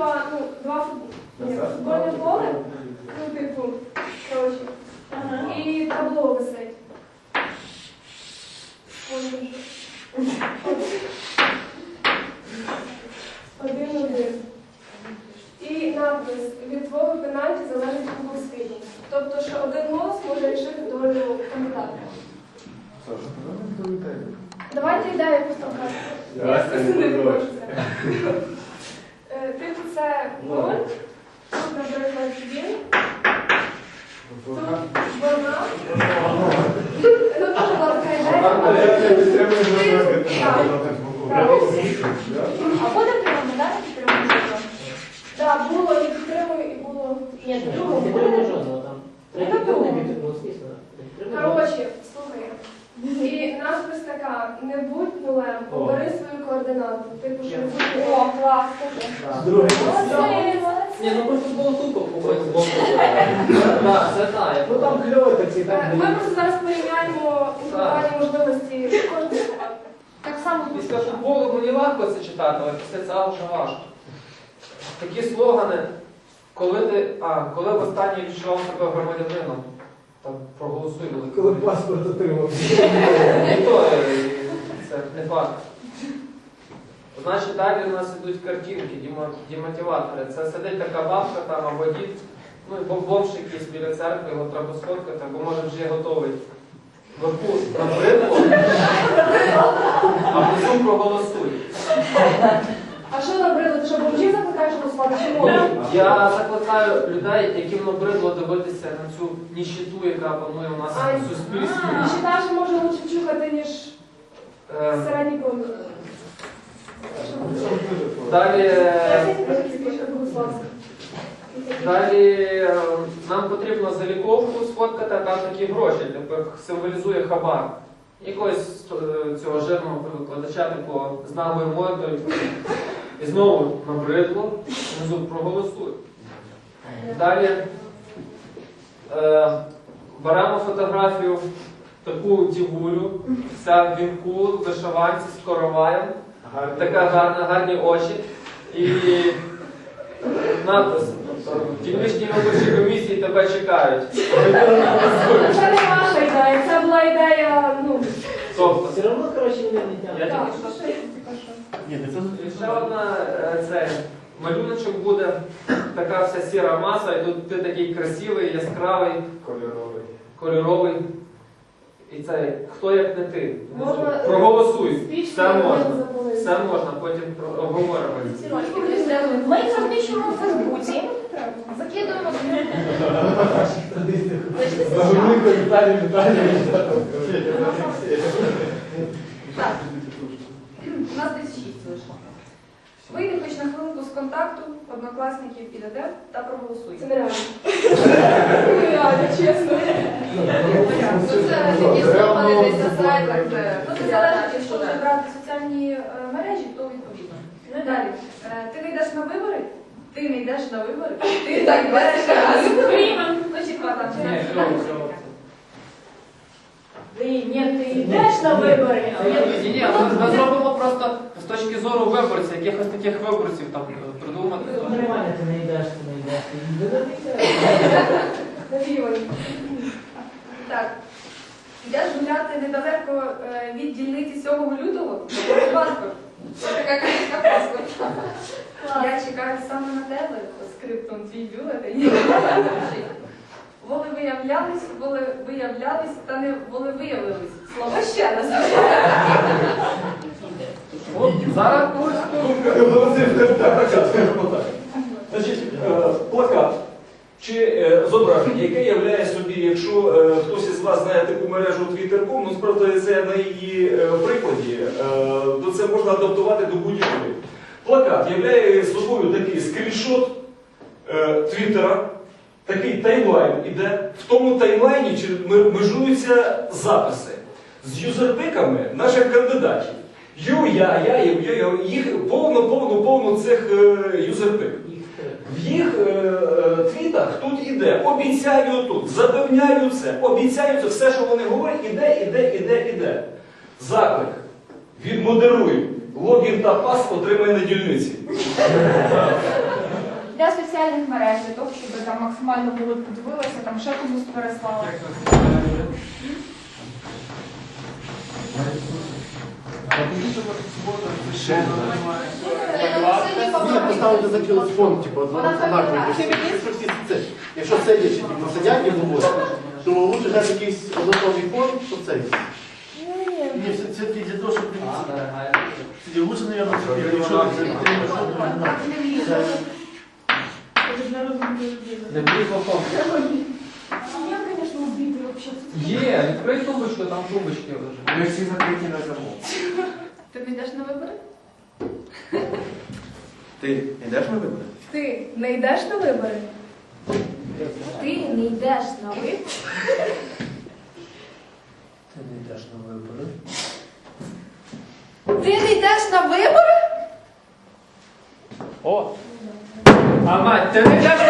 типа, ну, два фут- футбольне поле, ну, типу, коротше, і табло висить. Один один. І надпис від твого пенальті залежить кубок світу. Тобто, що один голос може рішити долю кандидата. Давайте ідею кажемо. Стані, Не продовжуй. Типу тут, наприклад, він, тут вона. Ну, теж була така ідея. А буде прямо, так? Підтримуємо? Так, було і підтримую, і було. Ні, Ну, другого буде. підтримує жодного там. Ну, Третій ну, не підтримує, звісно. Підтримує. Коротше, слухай. І надпис така, не нулем, обери свою координату. Типу, що О, клас. Другий. Молодці, Ні, ну просто було тупо з. Так, це так. Ну там кльово такі, Е, так. Ми просто зараз порівняємо інтелектуальні можливості кожного. Так само Після футболу мені легко це читати, але після цього вже важко. Такі слогани, коли ти. А, коли востаннє відчував себе громадянином, так проголосуй великий. Коли паспорт отримав. Не факт. Значить, далі у нас йдуть картинки, демотиватори. Це сидить така бабка там або дід, ну і бомж якийсь біля церкви, його треба сфоткати, або може вже готовий. Верху набридло, а внизу проголосуй. А що набридло? Ти що бомжів закликаєш можна? Я закликаю людей, яким набридло дивитися на цю ніщиту, яка панує у нас в суспільстві. Читаєш, може лучше чухати, ніж середній. Далі. е, Далі е, нам потрібно заліковку сфоткати, а там такі гроші, типу, символізує хабар. Якогось е, цього жирного викладача такого з наглою мордою. І знову набридло, внизу проголосуй. Далі е, беремо фотографію таку дівулю, вся в вінку, в вишиванці з короваєм. Така гарна, гарні очі. І надпис. Дільничні виборчі комісії тебе чекають. Це не ваша ідея, це була ідея, ну, Тобто, Все одно, коротше, не Я так, що і ще одна е, це малюночок буде, така вся сіра маса, і тут ти такий красивий, яскравий, Кольоровий. кольоровий. І це хто як не ти. Можна, е, Проголосуй. Спічки Все можна. Все можна, потім про- обговоримо. Ми розміщуємо в Фейсбуці, закидуємо У нас десь шість вийшло. Вийди хоч на хвилинку з контакту, однокласників підете та проголосуй. Це нереально. Нереально, чесно. Ну, це такі слова десь на сайтах, Ну, це залежить, якщо вже брати соціальні е, мережі, то відповідно. Ну, Далі. Е, Ти не йдеш на вибори? Ти не йдеш на вибори? Ти так береш раз. Ну, чи два там. Ні. Ти, ні, ти йдеш на вибори. Ні, ні, зробимо просто з точки зору виборця, якихось таких виборців там е, придумати. Нормально, ти не йдеш, ти не йдеш. Ти не йдеш. Так. Йдеш гуляти недалеко е, від дільниці 7 лютого, паспорт. Це така картинка паспорт. Я чекаю саме на тебе, скриптом твій бюлетень. Воли виявлялись, воли виявлялись, та не воли виявились. Слово ще раз. Зараз Значить, е, плакат чи е, зображення, яке являє собі, якщо е, хтось із вас знає таку мережу Twitter.com, ну справді це на її прикладі, то це можна адаптувати до будь-якої. Плакат являє собою такий скріншот Твіттера, такий таймлайн іде. В тому таймлайні межуються записи з юзерпиками наших кандидатів. Ю, я, я, ю, ю, ю. їх повно, повно, повно цих е, юзерпик. В їх е, е, твітах тут іде, обіцяю тут, запевняю це, обіцяю це, все, що вони говорять, іде, іде, іде, іде. Заклик. Відмодеруй. Логін та пас отримай на дільниці. для соціальних мереж, для того, щоб там максимально було подивилися, там ще комусь переслали. Ні, поставити за телефон, типу, однаково. Якщо сидячи, сидять і говорять, то лучше взяти якийсь однаковий фон, то це. Ні, все це тільки для того, щоб Тоді лучше, наверное, якщо Не плохом. Я, звісно, вбити взагалі. Є, відкрий тумбочку, там тумбочки лежать. Ми всі закриті на замок. Ти не йдеш на вибори? Ти йдеш на вибори? Ти не йдеш на вибори? Ти не йдеш на вибори. Ти не йдеш на вибори. Ти не йдеш на вибори? О! А мать, ти не йдеш